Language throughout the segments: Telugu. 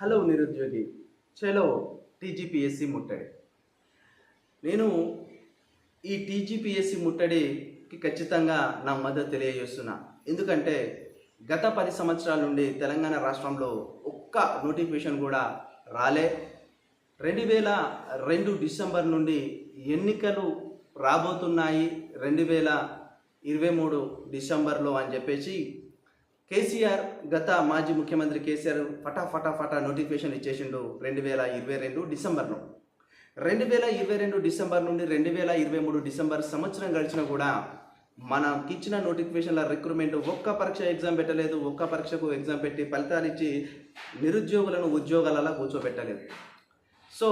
హలో నిరుద్యోగి. చలో టీజీపీఎస్సి ముట్టడి. నేను ఈ టీజీపీఎస్సి ముట్టడికి ఖచ్చితంగా నా మద్దతు తెలియజేస్తున్నా. ఎందుకంటే గత పది సంవత్సరాల నుండి తెలంగాణ రాష్ట్రంలో ఒక్క నోటిఫికేషన్ కూడా రాలే. రెండు వేల రెండు డిసెంబర్ నుండి ఎన్నికలు రాబోతున్నాయి. రెండు వేల ఇరవై మూడు డిసెంబర్లో అని చెప్పేసి కేసీఆర్ గత మాజీ ముఖ్యమంత్రి కేసీఆర్ ఫటా ఫటా ఫటా నోటిఫికేషన్ ఇచ్చేసిండు రెండు వేల ఇరవై రెండు డిసెంబర్లో. రెండు వేల ఇరవై రెండు డిసెంబర్ నుండి రెండు వేల ఇరవై మూడు డిసెంబర్ సంవత్సరం గడిచినా కూడా మనకి ఇచ్చిన నోటిఫికేషన్ల రిక్రూట్మెంట్ ఒక్క పరీక్ష ఎగ్జామ్ పెట్టలేదు ఒక్క పరీక్షకు ఎగ్జామ్ పెట్టి ఫలితాలు ఇచ్చి నిరుద్యోగులను ఉద్యోగాలలో కూర్చోబెట్టలేదు. సో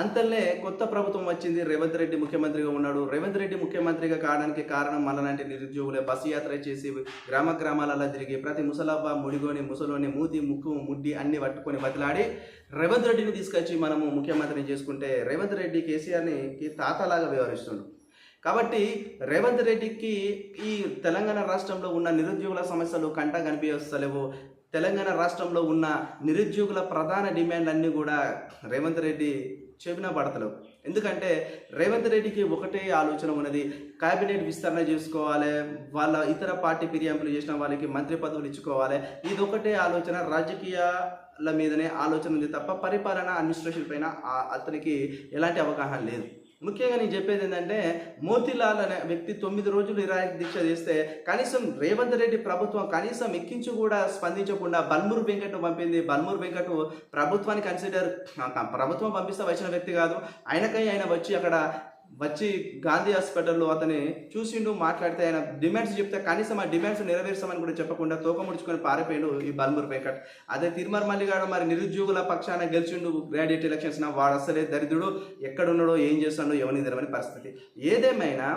అంతల్లే కొత్త ప్రభుత్వం వచ్చింది. రేవంత్ రెడ్డి ముఖ్యమంత్రిగా ఉన్నాడు. రేవంత్ రెడ్డి ముఖ్యమంత్రిగా కావడానికి కారణం మనలాంటి నిరుద్యోగులే. బస్సు యాత్ర చేసి గ్రామ గ్రామాలలో తిరిగి ప్రతి ముసలవ్వ ముడిగోని ముసలోని మూతి ముక్కు ముడ్డి అన్ని పట్టుకొని బతిలాడి రేవంత్ రెడ్డిని తీసుకొచ్చి మనము ముఖ్యమంత్రిని చేసుకుంటే రేవంత్ రెడ్డి కేసీఆర్ని తాతలాగా వ్యవహరిస్తుండు. కాబట్టి రేవంత్ రెడ్డికి ఈ తెలంగాణ రాష్ట్రంలో ఉన్న నిరుద్యోగుల సమస్యలు కంట కనిపిస్తలేవు. తెలంగాణ రాష్ట్రంలో ఉన్న నిరుద్యోగుల ప్రధాన డిమాండ్లన్నీ కూడా రేవంత్ రెడ్డి చెప్పిన పడతలేవు ఎందుకంటే రేవంత్ రెడ్డికి ఒకటే ఆలోచన ఉన్నది. కేబినెట్ విస్తరణ చేసుకోవాలి. వాళ్ళ ఇతర పార్టీ ఫిర్యాదులు చేసిన వాళ్ళకి మంత్రి పదవులు ఇచ్చుకోవాలి. ఇది ఒకటే ఆలోచన. రాజకీయాల మీదనే ఆలోచన ఉంది తప్ప పరిపాలన అడ్మినిస్ట్రేషన్ పైన అతనికి ఎలాంటి అవగాహన లేదు. ముఖ్యంగా నేను చెప్పేది ఏంటంటే మోతిలాల్ అనే వ్యక్తి తొమ్మిది రోజులు నిరాహార దీక్ష చేస్తే కనీసం రేవంత్ రెడ్డి ప్రభుత్వం కనీసం ఎక్కించి కూడా స్పందించకుండా బల్మూరు వెంకట్ పంపింది. బల్మూరు వెంకట్ ప్రభుత్వాన్ని కన్సిడర్ ప్రభుత్వం పంపిస్తే వచ్చిన వ్యక్తి కాదు. ఆయనకై ఆయన వచ్చి అక్కడ వచ్చి గాంధీ హాస్పిటల్లో అతని చూసిండు మాట్లాడితే ఆయన డిమాండ్స్ చెప్తే కనీసం ఆ డిమాండ్స్ నెరవేర్చామని కూడా చెప్పకుండా తోక ముడుచుకొని పారిపోయిండు ఈ బల్మూర్ వెంకట్. అదే తిరుమల మల్లిగాడు మరి నిరుద్యోగుల పక్షాన గెలిచిండు గ్రాడ్యుయేట్ ఎలక్షన్స్ నా వాడు అసలే దరిద్రుడు ఎక్కడున్నాడో ఏం చేస్తాడో ఎవరిని తెరవని పరిస్థితి. ఏదేమైనా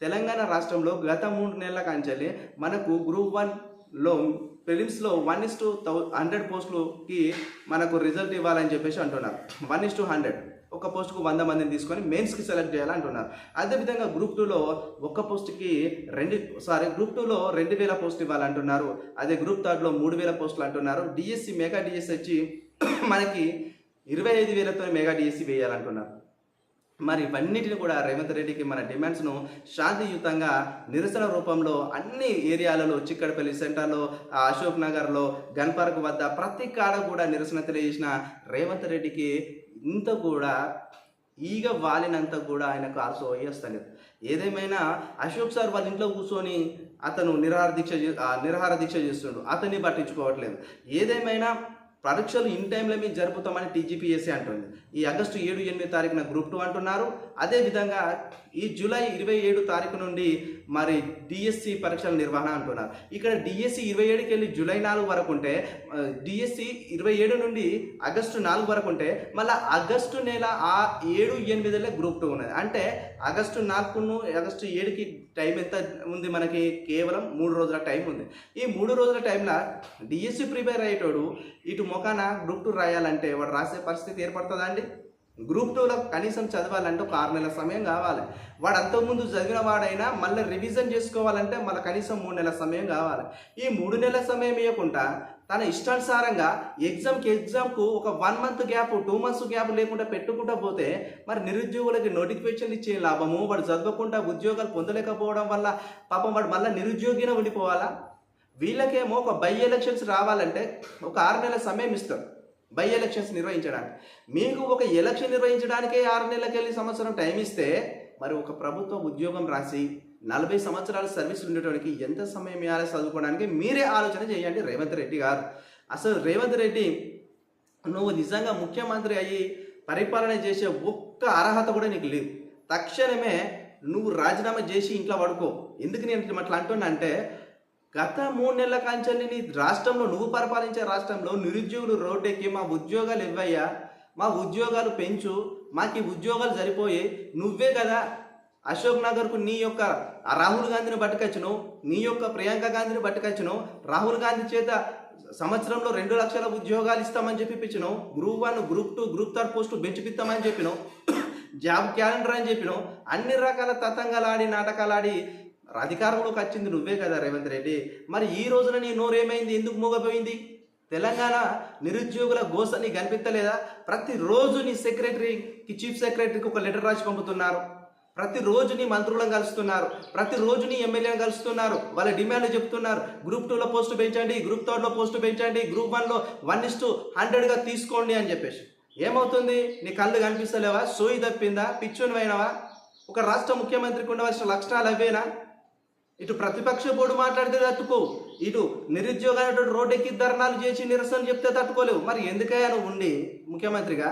తెలంగాణ రాష్ట్రంలో గత మూడు నెలల కాంచెల్లి మనకు గ్రూప్ వన్లో ప్రిలిమ్స్లో one is two thou hundred పోస్టులకి మనకు రిజల్ట్ ఇవ్వాలని చెప్పేసి అంటున్నారు. వన్ ఇస్ టు హండ్రెడ్ ఒక పోస్టుకు వంద మందిని తీసుకొని మెయిన్స్కి సెలెక్ట్ చేయాలంటున్నారు అదేవిధంగా గ్రూప్ టూలో ఒక్క పోస్ట్కి రెండు సారీ గ్రూప్ టూలో రెండు వేల పోస్టులు ఇవ్వాలంటున్నారు అదే గ్రూప్ థర్డ్లో మూడు వేల పోస్టులు అంటున్నారు. డిఎస్సి మెగా డిఎస్సి వచ్చి మనకి ఇరవై ఐదు వేలతో మెగా డిఎస్సి వేయాలంటున్నారు మరి ఇవన్నిటిని కూడా రేవంత్ రెడ్డికి మన డిమాండ్స్ను శాంతియుతంగా నిరసన రూపంలో అన్ని ఏరియాలలో చిక్కడపల్లి సెంటర్లో ఆ అశోక్ నగర్లో గన్ పార్క్ వద్ద ప్రతి కాడ కూడా నిరసన తెలియజేసిన రేవంత్ రెడ్డికి ఇంత కూడా ఈగ వాలినంత కూడా ఆయనకు ఆల్సో వేస్తలేదు ఏదేమైనా అశోక్ సార్ వాళ్ళ ఇంట్లో కూర్చొని అతను నిరహార దీక్ష నిరహార దీక్ష చేస్తుండు. అతన్ని పట్టించుకోవట్లేదు. ఏదేమైనా పరీక్షలు ఇన్ టైంలో మీరు జరుపుతామని టీజీపీఎస్సీ అంటుంది. ఈ ఆగస్టు ఏడు ఎనిమిది తారీఖున గ్రూప్ టూ అంటున్నారు. అదేవిధంగా ఈ జూలై ఇరవై ఏడు తారీఖు నుండి మరి డిఎస్సి పరీక్షల నిర్వహణ అంటున్నారు. ఇక్కడ డిఎస్సి ఇరవై ఏడుకి వెళ్ళి జూలై నాలుగు వరకు ఉంటే డిఎస్సి ఇరవై ఏడు నుండి ఆగస్టు నాలుగు వరకు ఉంటే మళ్ళీ ఆగస్టు నెల ఆ ఏడు ఎనిమిదిలో గ్రూప్ టూ ఉన్నది. అంటే ఆగస్టు నాలుగును ఆగస్టు ఏడుకి టైం ఎంత ఉంది మనకి? కేవలం మూడు రోజుల టైం ఉంది. ఈ మూడు రోజుల టైంలో డిఎస్సి ప్రిపేర్ అయ్యేటోడు ఇటు మొఖాన గ్రూప్ టూ రాయాలంటే వాడు రాసే పరిస్థితి ఏర్పడుతుందా అండి? గ్రూప్ టూలో కనీసం చదవాలంటే ఒక ఆరు నెలల సమయం కావాలి. వాడు అంతకుముందు చదివిన వాడైనా మళ్ళీ రివిజన్ చేసుకోవాలంటే మళ్ళీ కనీసం మూడు నెలల సమయం కావాలి. ఈ మూడు నెలల సమయం ఇవ్వకుండా తన ఇష్టానుసారంగా ఎగ్జామ్కి ఎగ్జామ్కు ఒక one month gap two months gap లేకుండా పెట్టుకుంటా పోతే మరి నిరుద్యోగులకి నోటిఫికేషన్ ఇచ్చే లాభము వాడు చదవకుండా ఉద్యోగాలు పొందలేకపోవడం వల్ల పాపం వాడు మళ్ళీ నిరుద్యోగిన ఉండిపోవాలా? వీళ్ళకేమో ఒక బై ఎలక్షన్స్ రావాలంటే ఒక ఆరు నెలల సమయం ఇస్తారు బై ఎలక్షన్స్ నిర్వహించడానికి. మీకు ఒక ఎలక్షన్ నిర్వహించడానికే ఆరు నెలలకెళ్ళి సంవత్సరం టైం ఇస్తే మరి ఒక ప్రభుత్వ ఉద్యోగం రాసి నలభై సంవత్సరాల సర్వీస్ ఉండేటోడికి ఎంత సమయం ఇవ్వాలి చదువుకోవడానికి? మీరే ఆలోచన చేయండి రేవంత్ రెడ్డి గారు. అసలు రేవంత్ రెడ్డి నువ్వు నిజంగా ముఖ్యమంత్రి అయ్యి పరిపాలన చేసే ఒక్క అర్హత కూడా నీకు లేదు. తక్షణమే నువ్వు రాజీనామా చేసి ఇంట్లో పడుకో. ఎందుకు నేను అట్లా అంటున్నా అంటే గత మూడు నెలల కాంచెల్ని నీ రాష్ట్రంలో నువ్వు పరిపాలించే రాష్ట్రంలో నిరుద్యోగులు రోడ్డెక్కి మా ఉద్యోగాలు ఇవ్వయ్యా మా ఉద్యోగాలు పెంచు మాకు ఈ ఉద్యోగాలు సరిపోయి నువ్వే కదా అశోక్ నగర్కు నీ యొక్క రాహుల్ గాంధీని పట్టుకొచ్చును నీ యొక్క ప్రియాంక గాంధీని పట్టుకొచ్చును రాహుల్ గాంధీ చేత సంవత్సరంలో రెండు లక్షల ఉద్యోగాలు ఇస్తామని చెప్పి ఇప్పించినావు group one group two group third post పెంచిపిస్తామని చెప్పినావు జాబ్ క్యాలెండర్ అని చెప్పినావు అన్ని రకాల తతంగాలు నాటకాలాడి నాటకాలు ఆడి అధికారంలోకి వచ్చింది నువ్వే కదా రేవంత్ రెడ్డి. మరి ఈ రోజున నీ నోరేమైంది? ఎందుకు మూగపోయింది? తెలంగాణ నిరుద్యోగుల గోస నీకు కనిపించలేదా ప్రతిరోజు నీ సెక్రటరీకి చీఫ్ సెక్రటరీకి ఒక లెటర్ రాసి పంపుతున్నారు. ప్రతిరోజు నీ మంత్రులను కలుస్తున్నారు. ప్రతిరోజు నీ ఎమ్మెల్యేలను కలుస్తున్నారు. వాళ్ళ డిమాండ్లు చెప్తున్నారు. గ్రూప్ టూలో పోస్టు పెంచండి గ్రూప్ థర్డ్లో పోస్టు పెంచండి గ్రూప్ వన్లో వన్ ఇస్ టు హండ్రెడ్గా తీసుకోండి అని చెప్పేసి. ఏమవుతుంది? నీ కళ్ళు కనిపిస్తలేవా? సోయి తప్పిందా? పిచ్చుని పోయినవా? ఒక రాష్ట్ర ముఖ్యమంత్రికి ఉండవలసిన లక్షణాలు అవేనా? ఇటు ప్రతిపక్ష బోర్డు మాట్లాడితే తట్టుకో. ఇటు నిరుద్యోగాలు రోడ్డెక్కి ధర్నాలు చేసి నిరసన చెప్తే తట్టుకోలేవు. మరి ఎందుకయ్యా నువ్వు ఉండి ముఖ్యమంత్రిగా?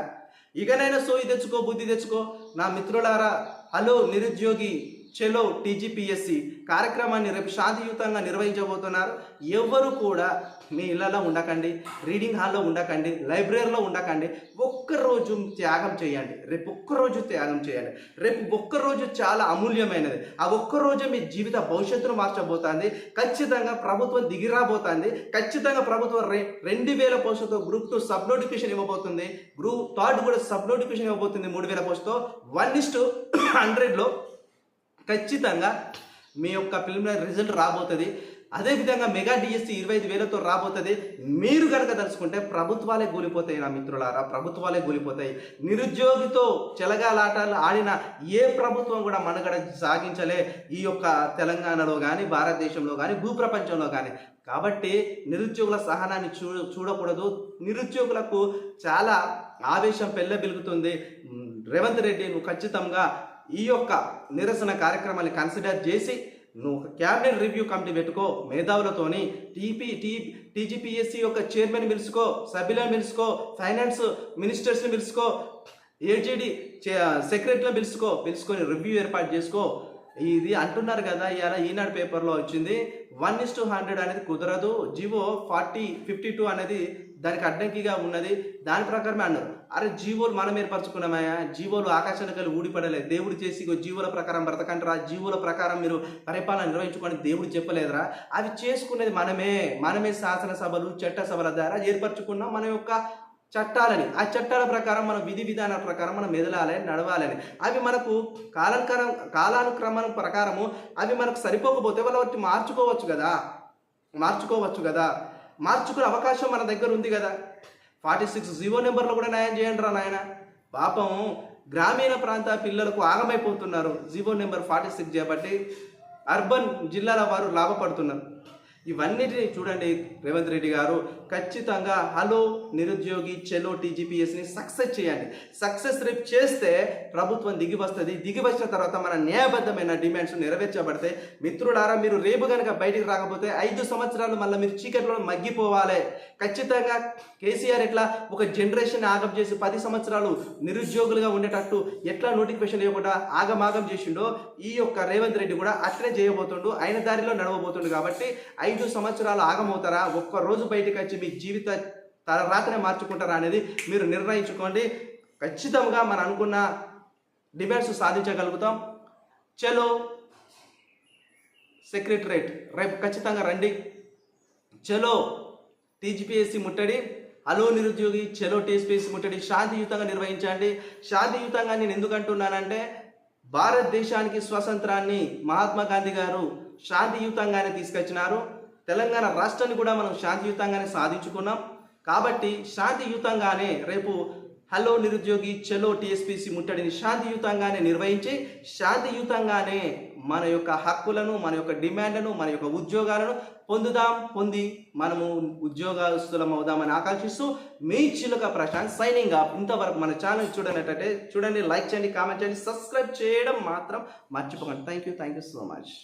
ఇకనైనా సోయి తెచ్చుకో బుద్ధి తెచ్చుకో. నా మిత్రులారా హలో నిరుద్యోగి చెలో టీజీపీఎస్సి కార్యక్రమాన్ని రేపు శాంతియుతంగా నిర్వహించబోతున్నారు. ఎవరు కూడా మీ ఇళ్ళలో ఉండకండి రీడింగ్ హాల్లో ఉండకండి లైబ్రరీలో ఉండకండి. ఒక్కరోజు త్యాగం చేయండి. రేపు ఒక్కరోజు త్యాగం చేయండి. రేపు ఒక్కరోజు చాలా అమూల్యమైనది. ఆ ఒక్కరోజు మీ జీవిత భవిష్యత్తును మార్చబోతోంది. ఖచ్చితంగా ప్రభుత్వం దిగిరాబోతోంది ఖచ్చితంగా ప్రభుత్వం రె రెండు వేల పోస్టుతో గ్రూప్ టూ సబ్ నోటిఫికేషన్ ఇవ్వబోతుంది. గ్రూప్ థర్డ్ కూడా సబ్ నోటిఫికేషన్ ఇవ్వబోతుంది మూడు వేల పోస్టుతో. వన్ ఇస్ టు హండ్రెడ్లో. ఖచ్చితంగా మీ యొక్క ప్రిలిమినరీ రిజల్ట్ రాబోతుంది. అదేవిధంగా మెగా డిఎస్సి ఇరవై ఐదు వేలతో రాబోతుంది. మీరు కనుక తలుచుకుంటే ప్రభుత్వాలే కూలిపోతాయి నా మిత్రులారా ప్రభుత్వాలే కూలిపోతాయి. నిరుద్యోగితో చెలగాలాటలు ఆడిన ఏ ప్రభుత్వం కూడా మనగడ సాగించలే ఈ యొక్క తెలంగాణలో కానీ భారతదేశంలో కానీ భూప్రపంచంలో కానీ కాబట్టి నిరుద్యోగుల సహనాన్ని చూ చూడకూడదు. నిరుద్యోగులకు చాలా ఆవేశం పెళ్ళబిలుగుతుంది రేవంత్ రెడ్డి నువ్వు ఖచ్చితంగా ఈ యొక్క నిరసన కార్యక్రమాన్ని కన్సిడర్ చేసి నువ్వు ఒక క్యాబినెట్ రివ్యూ కమిటీ పెట్టుకో మేధావులతోని టీపీ టీ టీజీపీఎస్సీ యొక్క చైర్మన్ పిలుచుకో సభ్యులను పిలుచుకో ఫైనాన్స్ మినిస్టర్స్ని పిలుచుకో ఏజీడీ సెక్రటరీని పిలుచుకో పిలుచుకొని రివ్యూ ఏర్పాటు చేసుకో. ఇది అంటున్నారు కదా ఇవాళ ఈనాడు పేపర్లో వచ్చింది వన్ ఇస్ టు హండ్రెడ్ అనేది కుదరదు జివో ఫార్టీ ఫిఫ్టీ టూ అనేది దానికి అడ్డంకిగా ఉన్నది. దాని ప్రకారమే అన్నారు. అరే జీవోలు మనం ఏర్పరచుకున్నామయ్యా. జీవోలు ఆకాశానికి వెళ్ళి ఊడిపడలేదు. దేవుడు చేసి జీవుల ప్రకారం బ్రతకంటారా జీవుల ప్రకారం మీరు పరిపాలన నిర్వహించుకొని దేవుడు చెప్పలేదురా. అవి చేసుకునేది మనమే. మనమే శాసనసభలు చట్టసభల ద్వారా ఏర్పరచుకున్నాం మన యొక్క చట్టాలని. ఆ చట్టాల ప్రకారం మన విధి విధానాల ప్రకారం మనం మెదలాలని నడవాలని. అవి మనకు కాలానుక్రమం కాలానుక్రమం ప్రకారము అవి మనకు సరిపోకపోతే వాళ్ళు వచ్చి మార్చుకోవచ్చు కదా. మార్చుకోవచ్చు కదా. మార్చుకునే అవకాశం మన దగ్గర ఉంది కదా. ఫార్టీ సిక్స్ జీవో నెంబర్లో కూడా న్యాయం చేయండి రా నాయన. పాపం గ్రామీణ ప్రాంత పిల్లలకు ఆగమైపోతున్నారు. జీవో నెంబర్ ఫార్టీ సిక్స్ చేపట్టి అర్బన్ జిల్లాల వారు లాభపడుతున్నారు. ఇవన్నిటిని చూడండి రేవంత్ రెడ్డి గారు ఖచ్చితంగా హలో నిరుద్యోగి చెలో టీజీపీఎస్ని సక్సెస్ చేయండి. సక్సెస్ రేపు చేస్తే ప్రభుత్వం దిగి వస్తుంది. దిగి వచ్చిన తర్వాత మన న్యాయబద్ధమైన డిమాండ్స్ నెరవేర్చబడితే మిత్రులారా మీరు రేపు కనుక బయటికి రాకపోతే ఐదు సంవత్సరాలు మళ్ళీ మీరు చీకట్లో మగ్గిపోవాలి. ఖచ్చితంగా కేసీఆర్ ఎట్లా ఒక జనరేషన్ ఆగం చేసి పది సంవత్సరాలు నిరుద్యోగులుగా ఉండేటట్టు ఎట్లా నోటిఫికేషన్ ఇవ్వకుండా ఆగమాగం చేసిండో ఈ యొక్క రేవంత్ రెడ్డి కూడా అట్లే చేయబోతుండు. ఆయన దారిలో నడవబోతుండు కాబట్టి ఐదు సంవత్సరాలు ఆగమవుతారా? ఒక్క రోజు బయటకు వచ్చి మీ జీవిత రాత్రే మార్చుకుంటారా అనేది మీరు నిర్ణయించుకోండి. ఖచ్చితంగా మనం అనుకున్న డిమాండ్స్ సాధించగలుగుతాం. చలో సెక్రటరేట్ రేపు ఖచ్చితంగా రండి. చలో టీజీపీఎస్సీ ముట్టడి హలో నిరుద్యోగి చలో టీజీపీఎస్సీ ముట్టడి శాంతియుతంగా నిర్వహించండి. శాంతియుతంగా నేను ఎందుకు అంటున్నానంటే భారతదేశానికి స్వతంత్రాన్ని మహాత్మా గాంధీ గారు శాంతియుతంగానే తీసుకొచ్చినారు. తెలంగాణ రాష్ట్రాన్ని కూడా మనం శాంతియుతంగానే సాధించుకున్నాం. కాబట్టి శాంతియుతంగానే రేపు హలో నిరుద్యోగి చలో టీఎస్పీసీ ముట్టడిని శాంతియుతంగానే నిర్వహించి శాంతియుతంగానే మన యొక్క హక్కులను మన యొక్క డిమాండ్లను మన యొక్క ఉద్యోగాలను పొందుదాం పొంది మనము ఉద్యోగస్తులం అవుదామని ఆకాంక్షిస్తూ మీ చిలుక ప్రశాంత్ సైనింగ్ ఆఫ్. ఇంతవరకు మన ఛానల్ చూడనట్టయితే చూడండి లైక్ చేయండి కామెంట్ చేయండి సబ్స్క్రైబ్ చేయడం మాత్రం మర్చిపోకండి. Thank you thank you so much.